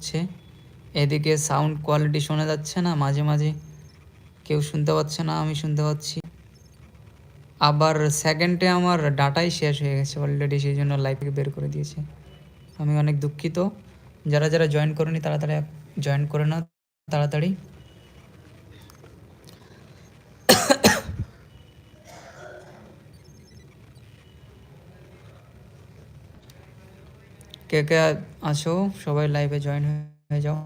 হচ্ছে। এদিকে sound quality শোনা যাচ্ছে না, মাঝে মাঝে কেউ শুনতে পাচ্ছে না, আমি শুনতে পাচ্ছি। আবার সেকেন্ডে আমার ডাটাই শেষ হয়ে গেছে অলরেডি সেই জন্য লাইভ বের করে দিয়েছে। আমি অনেক দুঃখিত। যারা যারা জয়েন করেনি, তাড়াতাড়ি জয়েন করে না তাড়াতাড়ি। কে কে আসো? সবাই লাইভে জয়েন হয়ে যাও।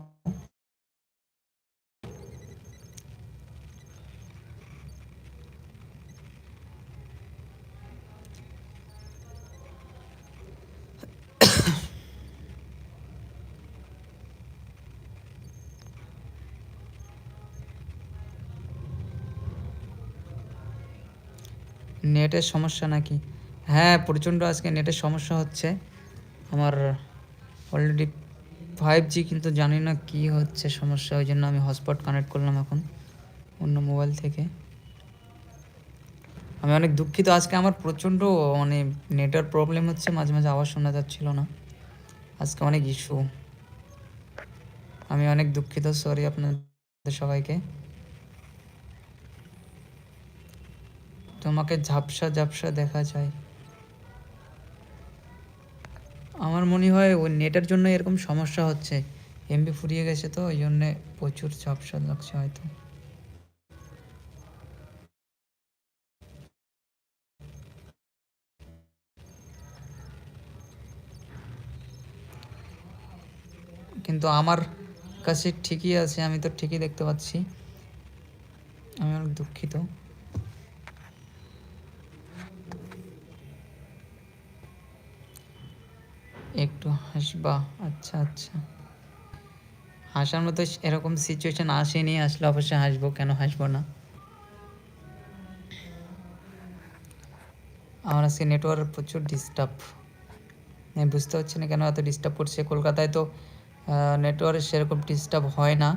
নেটের সমস্যা নাকি? হ্যাঁ প্রচণ্ড আজকে নেটের সমস্যা হচ্ছে। আমার অলরেডি ফাইভ জি কিন্তু জানি না কি হচ্ছে সমস্যা, ওই জন্য আমি হটস্পট কানেক্ট করলাম এখন অন্য মোবাইল থেকে। আমি অনেক দুঃখিত, আজকে আমার প্রচণ্ড মানে নেটের প্রবলেম হচ্ছে, মাঝে মাঝে আওয়াজ শোনা যাচ্ছিল না। আজকে অনেক ইস্যু আমি অনেক দুঃখিত সরি আপনাদের সবাইকে। তোমাকে ঝাপসা ঝাপসা দেখা যায়। আমার মনে হয় ওই নেটের জন্য এরকম সমস্যা হচ্ছে। এমবি ফুরিয়ে গেছে তো, ওই জন্যে প্রচুর ঝাপসা লাগছে হয়তো। কিন্তু আমার কাছে ঠিকই আছে, আমি তো ঠিকই দেখতে পাচ্ছি। আমি অনেক দুঃখিত। একটু হাসবা? আচ্ছা আচ্ছা। হাসার মতো এরকম সিচুয়েশন আসেনি, আসলে অবশ্যই হাসবো, কেন হাসবো না? আমার আজকে নেটওয়ার্ক প্রচুর ডিস্টার্ব আমি বুঝতে পারছি না কেন এত ডিস্টার্ব করছে। কলকাতায় তো নেটওয়ার্ক সেরকম ডিস্টার্ব হয় না।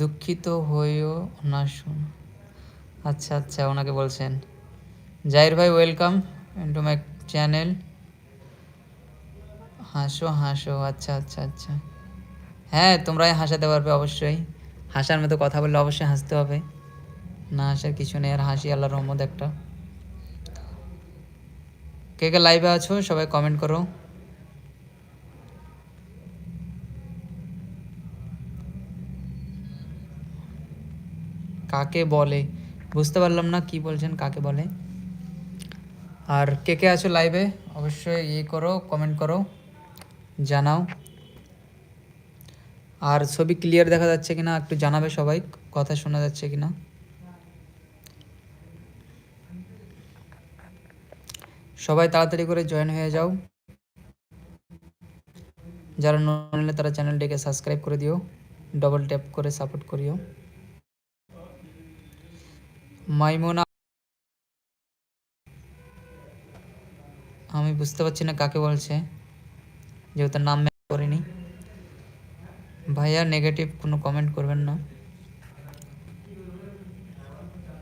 দুঃখিত হয়েও না শুন আচ্ছা আচ্ছা ওনাকে বলছেন। জাহির ভাই ওয়েলকাম টু মাই চ্যানেল হাসো হাসো আচ্ছা আচ্ছা আচ্ছা। হ্যাঁ তোমরাই হাসাতে পারবে অবশ্যই। হাসার মতো কথা বললে অবশ্যই হাসতে হবে। না হাসার কিছু নেই, আর হাসি আল্লাহ রহমদ একটা। কে কে লাইভে আছো, সবাই কমেন্ট করো। কাকে বলে? বুঝতে পারলাম না কি বলছেন, কাকে বলে। আর কে কে আছো লাইভে অবশ্যই ইয়ে করো কমেন্ট করো। জানাও। আর ছবি ক্লিয়ার দেখা যাচ্ছে কিনা একটু জানাবে সবাই, কথা শোনা যাচ্ছে কিনা। সবাই তাড়াতাড়ি করে জয়েন হয়ে যাও। যারা নলে তারা চ্যানেলটিকে সাবস্ক্রাইব করে দিও ডবল ট্যাপ করে সাপোর্ট করিও। মাইমোনা, আমি বুঝতে পারছি না কাকে বলছে। যেহেতু নাম করিনি। ভাইয়া নেগেটিভ কোনো কমেন্ট করবেন না।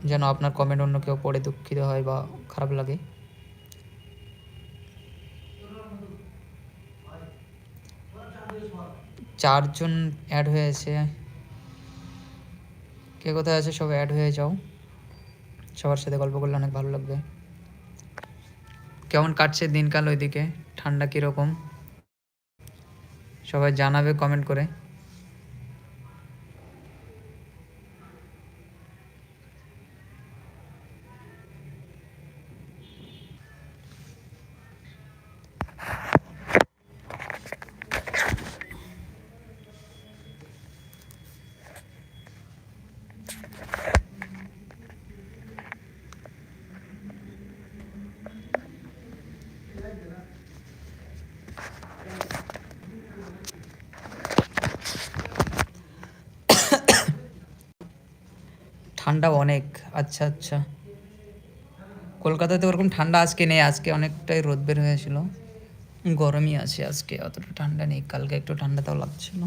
যেন আপনার কমেন্ট অন্য কেউ পড়ে দুঃখিত হয় বা খারাপ লাগে। চারজন অ্যাড হয়েছে। কে কোথায় আছে সব অ্যাড হয়ে যাও। সবার সাথে গল্প করলে অনেক ভালো লাগবে। কেমন কাটছে দিনকাল ওইদিকে? ঠান্ডা কীরকম? সবাই জানাবে কমেন্ট করে। ঠান্ডা অনেক। আচ্ছা আচ্ছা। কলকাতাতে ওরকম ঠান্ডা আজকে নেই, আজকে অনেকটাই রোদ বের হয়েছিল। গরমই আছে আজকে, অতটা ঠান্ডা নেই, কালকে একটু ঠান্ডা তাও লাগছিল।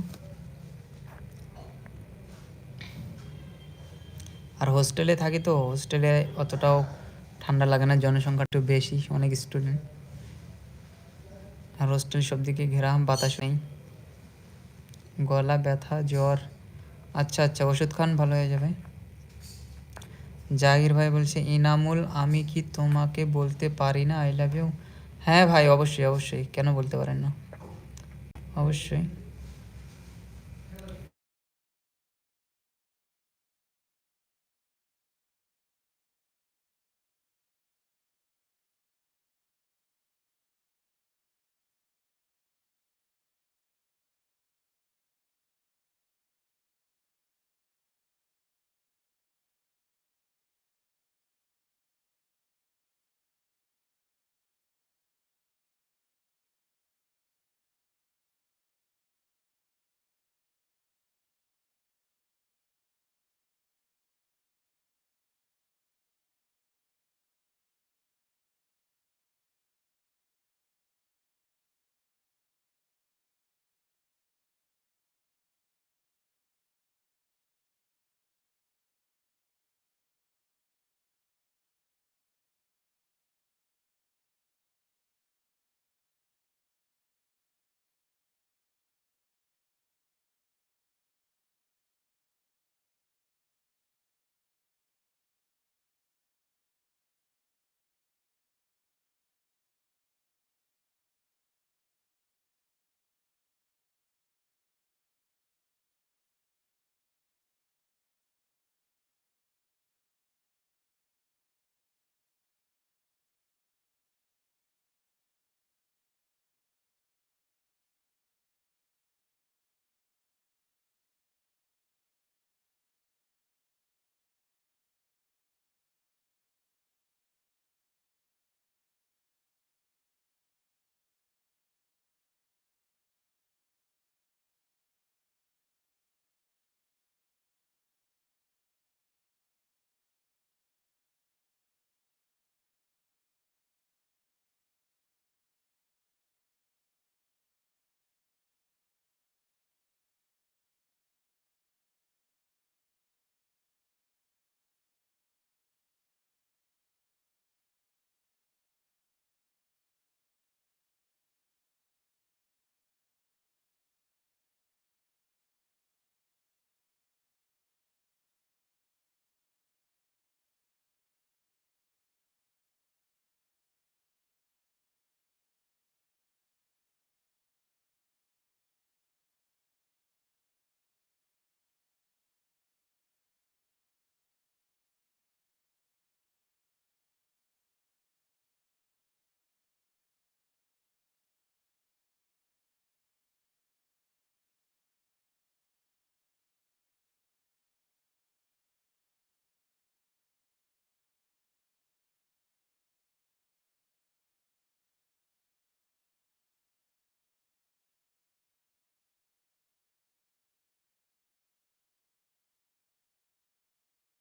আর হোস্টেলে থাকি তো, হোস্টেলে অতটাও ঠান্ডা লাগে না, জনসংখ্যা একটু বেশি, অনেক স্টুডেন্ট আর হোস্টেল সব দিকে ঘেরা বাতাস নেই। গলা ব্যথা, জ্বর। আচ্ছা আচ্ছা ওষুধ খান, ভালো হয়ে যাবে। জাহির ভাই বলছে, ইনামুল, আমি কি তোমাকে বলতে পারি না? আই লাভ ইউ হ্যাঁ ভাই, অবশ্যই অবশ্যই। কেন বলতে পারেন না? অবশ্যই।